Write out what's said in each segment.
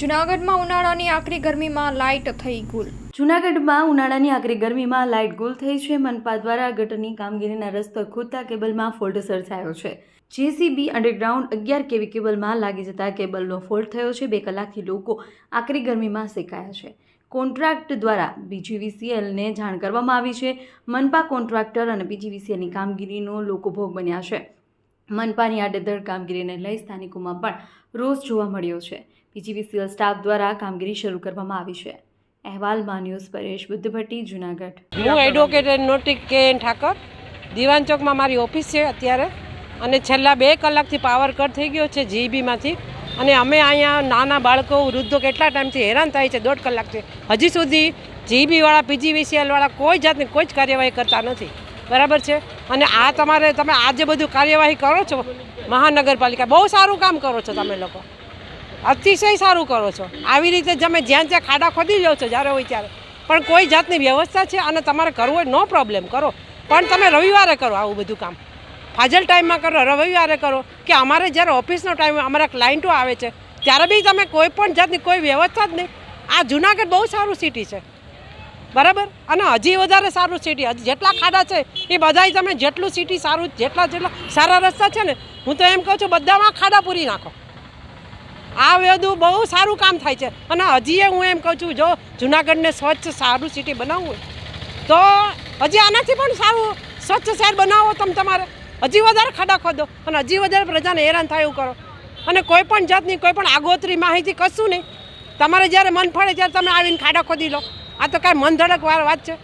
જૂનાગઢમાં ઉનાળાની આકરી ગરમીમાં લાઇટ થઈ ગુલ. જૂનાગઢમાં ઉનાળાની આકરી ગરમીમાં લાઇટ ગુલ થઈ છે. મનપા દ્વારા ગટરની કામગીરીના રસ્તો ખોદતા કેબલમાં ફોલ્ટ સર્જાયો છે. જેસીબી અંડરગ્રાઉન્ડ અગિયાર કેવી કેબલમાં લાગી જતા કેબલનો ફોલ્ટ થયો છે. બે કલાકથી લોકો આકરી ગરમીમાં શેકાયા છે. કોન્ટ્રાક્ટ દ્વારા બીજીવીસીએલને જાણ કરવામાં આવી છે. મનપા કોન્ટ્રાક્ટર અને બીજીવીસીએલની કામગીરીનો લોકો ભોગ બન્યા છે. મનપાની આડેધડ કામગીરીને લઈ સ્થાનિકોમાં પણ રોષ જોવા મળ્યો છે. બીજીવીસીએલ સ્ટાફ દ્વારા કામગીરી શરૂ કરવામાં આવી છે. અહેવાલમાં ન્યૂઝ પરેશ બુદ્ધભટ્ટી, જુનાગઢ. હું એડવોકેટ નોટિક કે ઠાકર. દિવાન ચોકમાં મારી ઓફિસ છે અત્યારે. અને છેલ્લા બે કલાકથી પાવર કટ થઈ ગયો છે જીબીમાંથી અને અમે અહીંયા નાના બાળકો, વૃદ્ધો કેટલા ટાઈમથી હેરાન થાય છે દોઢ કલાકથી. હજી સુધી જીબીવાળા પીજીવીસીએલવાળા કોઈ જાતની કોઈ જ કાર્યવાહી કરતા નથી. બરાબર છે? અને આ તમારે, તમે આ જે બધું કાર્યવાહી કરો છો, મહાનગરપાલિકા, બહુ સારું કામ કરો છો તમે લોકો. અતિશય સારું કરો છો. આવી રીતે તમે જ્યાં જ્યાં ખાડા ખોદી લો છો જ્યારે હોય ત્યારે. પણ કોઈ જાતની વ્યવસ્થા છે? અને તમારે કરવું હોય, નો પ્રોબ્લેમ કરો. પણ તમે રવિવારે કરો આવું બધું કામ. ફાજલ ટાઈમમાં કરો, રવિવારે કરો. કે અમારે જ્યારે ઓફિસનો ટાઈમ, અમારા ક્લાયન્ટો આવે છે, ત્યારે બી તમે કોઈ પણ જાતની કોઈ વ્યવસ્થા જ નહીં. આ જુનાગઢ બહુ સારું સિટી છે. બરાબર? અને હજી વધારે સારું સિટી હજી જેટલા ખાડા છે, એ બધાય તમે જેટલું સિટી સારું, જેટલા જેટલા સારા રસ્તા છે ને, હું તો એમ કહું છું, બધામાં ખાડા પૂરી નાખો. આ બધું બહુ સારું કામ થાય છે. અને હજી હું એમ કહું છું, જો જુનાગઢને સ્વચ્છ સારું સિટી બનાવવું હોય, તો હજી આનાથી પણ સારું સ્વચ્છ શહેર બનાવો તમે તમારે. હજી વધારે ખાડા ખોદો અને હજી વધારે પ્રજાને હેરાન થાય એવું કરો. અને કોઈ પણ જાતની કોઈ પણ આગોતરી માહિતી કશું નહીં. તમારે જ્યારે મન ફળે ત્યારે તમે આવીને ખાડા ખોદી લો. આ તો કાંઈ મનધડક વાર વાત છે.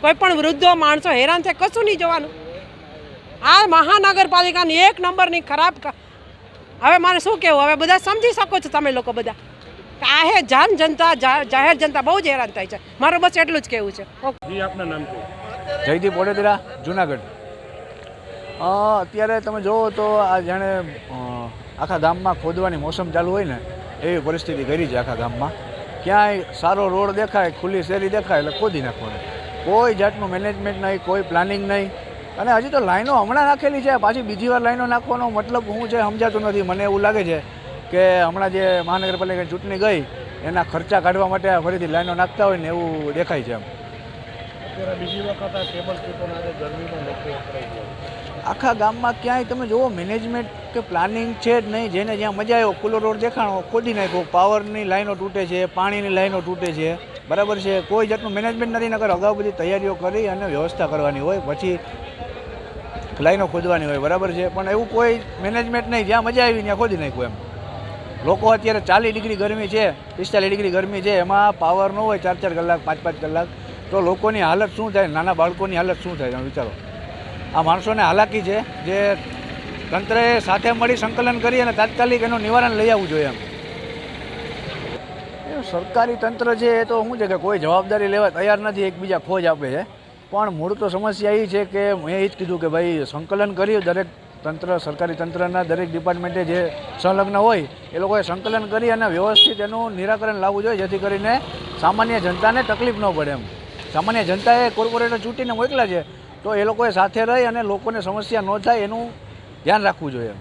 કોઈ પણ વૃદ્ધો માણસો હેરાન થાય કશું નહીં જોવાનું. આ મહાનગરપાલિકાની એક નંબરની ખરાબ ક- હવે મારે શું કહેવું? હવે બધા સમજી શકો છો તમે લોકો બધા. આ હે જાન જનતા જાહેર જનતા બહુ જ હેરાન થાય છે. મારું બસ એટલું જ કહેવું છે. આપના નામ જયદીપ વડોદરા જુનાગઢ. અ, અત્યારે તમે જુઓ તો આ જાણે આખા ગામમાં ખોદવાની મોસમ ચાલુ હોય ને એવી પરિસ્થિતિ કરી છે આખા ગામમાં. ક્યાંય સારો રોડ દેખાય, ખુલ્લી શેરી દેખાય, એટલે ખોદી નાખવાની. કોઈ જાતનું મેનેજમેન્ટ નહીં, કોઈ પ્લાનિંગ નહીં. અને હજી તો લાઈનો હમણાં નાખેલી છે, પાછી બીજી વાર લાઈનો નાખવાનો મતલબ શું છે, સમજાતું નથી. મને એવું લાગે છે કે હમણાં જે મહાનગરપાલિકાની ચૂંટણી ગઈ, એના ખર્ચા કાઢવા માટે ફરીથી લાઈનો નાખતા હોય ને એવું દેખાય છે એમ. બીજી વખત આખા ગામમાં ક્યાંય તમે જુઓ મેનેજમેન્ટ કે પ્લાનિંગ છે જ નહીં, જેને જ્યાં મજા આવ્યો ખુલ્લો રોડ દેખાણો, ખોદી નાખ્યો પાવરની લાઈનો તૂટે છે, પાણીની લાઈનો તૂટે છે, બરાબર છે? કોઈ જાતનું મેનેજમેન્ટ નથી નગર અગાઉ બધી તૈયારીઓ કરી અને વ્યવસ્થા કરવાની હોય, પછી લાઈનો ખોદવાની હોય, બરાબર છે? પણ એવું કોઈ મેનેજમેન્ટ નહીં, જ્યાં મજા આવી ત્યાં ખોદી નાખ્યું એમ. લોકો અત્યારે ચાલીસ ડિગ્રી ગરમી છે, પિસ્તાલીસ ડિગ્રી ગરમી છે, એમાં પાવર ન હોય, ચાર ચાર કલાક, પાંચ પાંચ કલાક, તો લોકોની હાલત શું થાય? નાના બાળકોની હાલત શું થાય વિચારો? આ માણસોને હાલાકી છે જે તંત્રએ સાથે મળી સંકલન કરી અને તાત્કાલિક એનું નિવારણ લઈ આવવું જોઈએ એમ. સરકારી તંત્ર છે, એ તો શું છે કે કોઈ જવાબદારી લેવા તૈયાર નથી, એકબીજા ખોજ આપે છે. પણ મૂળ તો સમસ્યા એ છે કે મેં એ જ કીધું કે ભાઈ સંકલન કર્યું, દરેક તંત્ર, સરકારી તંત્રના દરેક ડિપાર્ટમેન્ટે જે સંલગ્ન હોય, એ લોકોએ સંકલન કરી અને વ્યવસ્થિત એનું નિરાકરણ લાવવું જોઈએ, જેથી કરીને સામાન્ય જનતાને તકલીફ ન પડે એમ. સામાન્ય જનતાએ કોર્પોરેટર ચૂંટીને મોકલા છે તો એ લોકોએ સાથે રહી અને લોકોને સમસ્યા ન થાય એનું ધ્યાન રાખવું જોઈએ.